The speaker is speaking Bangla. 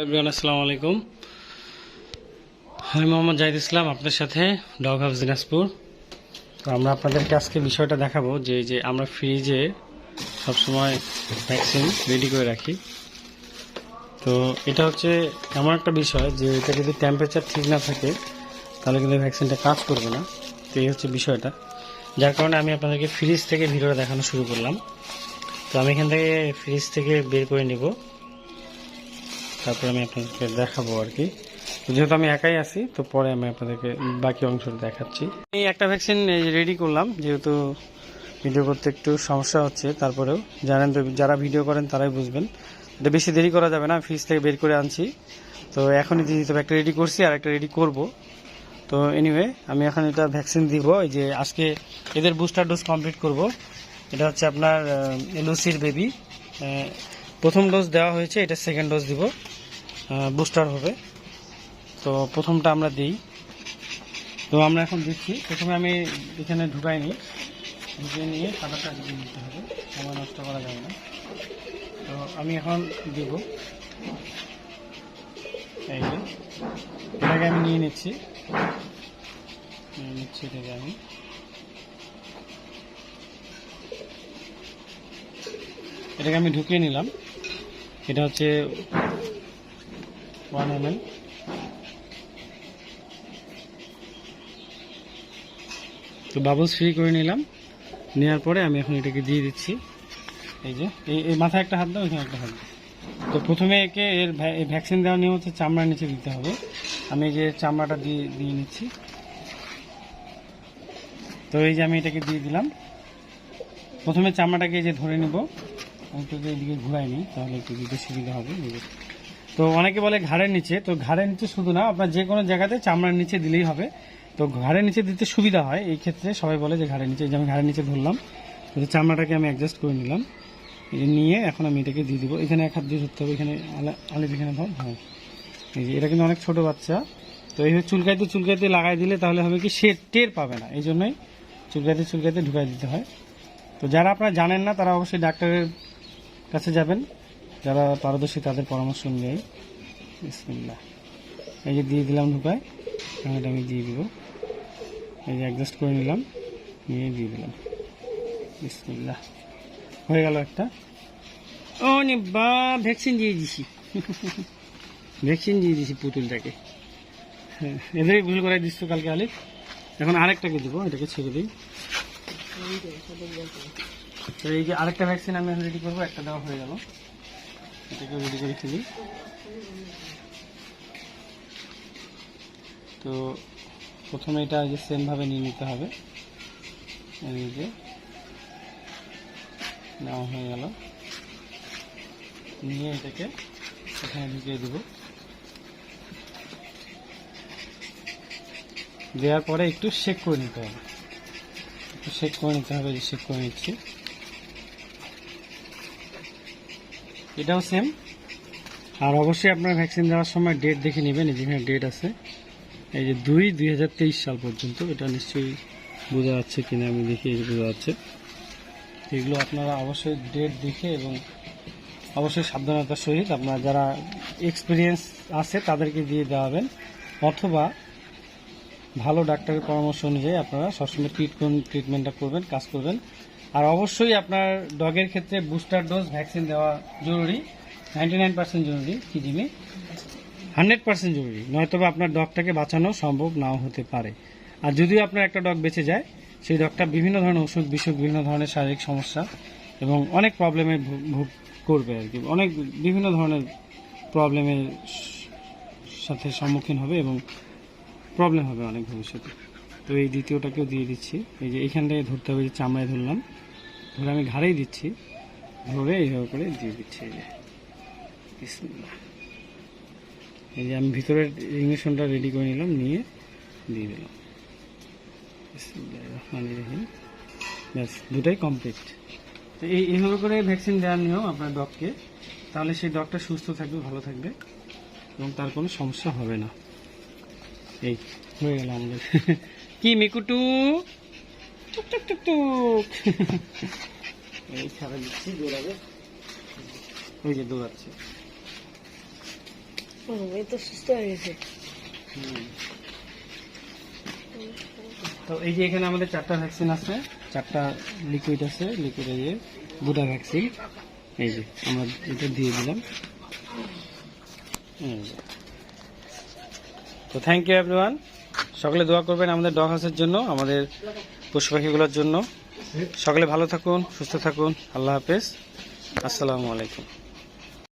আসসালামু আলাইকুম। আমি মোহাম্মদ জাহিদ ইসলাম আপনার সাথে ডগ হাউস দিনাজপুর। তো আমরা আপনাদেরকে আজকে বিষয়টা দেখাবো যে যে আমরা ফ্রিজে সবসময় ভ্যাকসিন রেডি করে রাখি। তো এটা হচ্ছে এমন একটা বিষয় যে, এটা যদি টেম্পারেচার ঠিক না থাকে, তাহলে কিন্তু ভ্যাকসিনটা কাজ করবে না। তো এই হচ্ছে বিষয়টা। যার কারণে আমি আপনাদেরকে ফ্রিজ থেকে ভিডিওটা দেখানো শুরু করলাম। তো আমি এখান থেকে ফ্রিজ থেকে বের করে নিব। তারপরে আমি আপনাদেরকে দেখাবো আর কি। যেহেতু আমি একাই আছি, তো পরে আমি আপনাদেরকে বাকি অংশটা দেখাচ্ছি। এই একটা ভ্যাকসিন রেডি করলাম, যেহেতু ভিডিও করতে একটু সমস্যা হচ্ছে, তারপরেও জানেন তো, যারা ভিডিও করেন তারাই বুঝবেন। এটা বেশি দেরি করা যাবে না ফ্রিজ থেকে বের করে আনছি। তো এখনই দিয়ে দিতে একটা রেডি করছি আর একটা রেডি করব। তো এনিওয়ে আমি এখন এটা ভ্যাকসিন দিব, এই যে আজকে এদের বুস্টার ডোজ কমপ্লিট করব। এটা হচ্ছে আপনার লুসির বেবি প্রথম ডোজ দেওয়া হয়েছে, এটা সেকেন্ড ডোজ দিব। বুস্টার হবে। তো প্রথমটা আমরা দিই। তো আমরা এখন দিচ্ছি। প্রথমে আমি এখানে ঢুকাই নিই ঢুকিয়ে নিয়ে কাটাটা দিয়ে নিতে হবে। সময় নষ্ট করা যাবে না। তো আমি এখন দিব। এই যে। এটাকে আমি নিয়ে নিচ্ছি। নিয়ে নিচ্ছি এটাকে আমি। এটাকে আমি ঢুকিয়ে নিলাম। এটা হচ্ছে ওয়ান এম তো বাবলস ফ্রি করে নিলাম। নেওয়ার পরে আমি এখন এটাকে দিয়ে দিচ্ছি। এই যে, এই মাথায় একটা হাত দাও এখানে একটা হাত তো প্রথমে একে এর ভ্যা- ভ্যাকসিন দেওয়ার নিয়ম হচ্ছে চামড়ার নিচে দিতে হবে। আমি যে চামড়াটা দিয়ে দিয়ে নিচ্ছি। তো এই যে আমি এটাকে দিয়ে দিলাম। প্রথমে চামড়াটাকে যে ধরে নিব। আমি যদি এদিকে ঘুরাই নিই, তাহলে একটু দিতে সুবিধা হবে। তো অনেকে বলে ঘাড়ের নিচে, তো ঘাড়ের নিচে শুধু না, আপনার যে কোনো জায়গাতে চামড়ার নিচে দিলেই হবে। তো ঘাড়ের নিচে দিতে সুবিধা হয়, এই ক্ষেত্রে সবাই বলে যে ঘাড়ের নিচে যে আমি ঘাড়ের নিচে ধরলাম, তো চামড়াটাকে আমি অ্যাডজাস্ট করে নিলাম। নিয়ে এখন আমি এটাকে দিয়ে দিব। এখানে এক হাত দিয়ে ধরতে হবে, এখানে আলা- আলিফ এখানে ধর হ্যাঁ। এই যে এটা কিন্তু অনেক ছোট বাচ্চা, তো এইভাবে চুলকাইতে চুলকাইতে লাগাই দিলে তাহলে হবে কি, সে টের পাবে না। এই জন্যই চুলকাইতে চুলকাইতে ঢুকাই দিতে হয়। তো যারা আপনারা জানেন না, তারা অবশ্যই ডাক্তারের কাছে যাবেন। যারা পারদর্শী তাদের পরামর্শ অনুযায়ী বিসমিল্লাহ। এই যে দিয়ে দিলাম ঢুকায়, এটা আমি দিয়ে দিব। এই যে অ্যাডজাস্ট করে নিলাম, নিয়ে দিয়ে দিলাম। বিসমিল্লাহ। হয়ে গেল একটা। ও নে বা ভ্যাকসিন দিয়ে দিছি। ভ্যাকসিন দিয়ে দিছি পুতুলটাকে। হ্যাঁ এদেরই ভুল করাই দিচ্ছ কালকে আলিফ। এখন আরেকটাকে দিব, এটাকে ছেড়ে দিই। এই যে আরেকটা ভ্যাকসিন আমি রেডি করব, একটা দেওয়া হয়ে গেল। এটাকে রেডি করে ফেলি। তো প্রথমে এটা যে সেমভাবে নিয়ে নিতে হবে। যে নেওয়া হয়ে গেল। নিয়ে এটাকে এখানে ঢুকিয়ে দেব। দেওয়ার পরে একটু শেক করে নিতে হবে। একটু শেক করে নিতে হবে যে শেক করে নিচ্ছি। এটাও সেম আর অবশ্যই আপনার ভ্যাকসিন দেওয়ার সময় ডেট দেখে নেবেন, এই যেখানে ডেট আছে। এই যে দুই দুই সাল পর্যন্ত, এটা নিশ্চয়ই বোঝা যাচ্ছে কিনা, আমি দেখি বোঝা যাচ্ছে। এগুলো আপনারা অবশ্যই ডেট দেখে এবং অবশ্যই সাবধানতার সহিত আপনার যারা এক্সপিরিয়েন্স আছে, তাদেরকে দিয়ে দেওয়াবেন। অথবা ভালো ডাক্তারের পরামর্শ অনুযায়ী আপনারা সবসময় ট্রিটমেন্ট ট্রিটমেন্টটা করবেন, কাজ করবেন। আর অবশ্যই আপনার ডগের ক্ষেত্রে বুস্টার ডোজ ভ্যাকসিন দেওয়া জরুরি নাইনটি নাইন পার্সেন্ট জরুরি কিজিমি হান্ড্রেড পার্সেন্ট জরুরি। নয়তোবা আপনার ডগটাকে বাঁচানো সম্ভব নাও হতে পারে। আর যদিও আপনার একটা ডগ বেঁচে যায়, সেই ডগটা বিভিন্ন ধরনের ওষুধ বিসুখ বিভিন্ন ধরনের শারীরিক সমস্যা এবং অনেক প্রবলেমে ভোগ করবে আর কি। অনেক বিভিন্ন ধরনের প্রবলেমের সাথে সম্মুখীন হবে এবং প্রবলেম হবে অনেক ভবিষ্যতে। তো এই দ্বিতীয়টাকেও দিয়ে দিচ্ছি। এই যে এইখানটায় ধরতে হবে যে চামড়ায় ধরলাম। ধরে আমি ঘাড়েই দিচ্ছি। ধরে এইভাবে করে দিয়ে দিচ্ছি এই যে। এই যে আমি ভিতরের ইঞ্জেকশনটা রেডি করে নিলাম, নিয়ে দিয়ে দিলাম। ব্যাস, দুটাই কমপ্লিট। তো এই, এইভাবে করে ভ্যাকসিন দেওয়ার নিয়ম আপনার ডগকে। তাহলে সেই ডগটা সুস্থ থাকবে, ভালো থাকবে। এবং তার কোনো সমস্যা হবে না। এই, হয়ে গেল আমাদের। কি মিকুটু? টুক টুক টুক টুক। এই ছাড়া দিচ্ছি দৌড়াবে। ওই যে দৌড়াচ্ছে। এই তো সুস্থ হয়ে গেছে। তো এই যে এখানে আমাদের চারটা ভ্যাকসিন আছে চারটা লিকুইড আছে লিকুইড এই যে বুটা ভ্যাকসিন এই যে আমরা এটা দিয়ে দিলাম। তো থ্যাংক ইউ এভরিওয়ান সকলে দোয়া করবেন আমাদের ডগ হাউসের জন্য, আমাদের পশু পাখিগুলোর জন্য। সকলে ভালো থাকুন, সুস্থ থাকুন। আল্লাহ হাফেজ। আসসালামু আলাইকুম।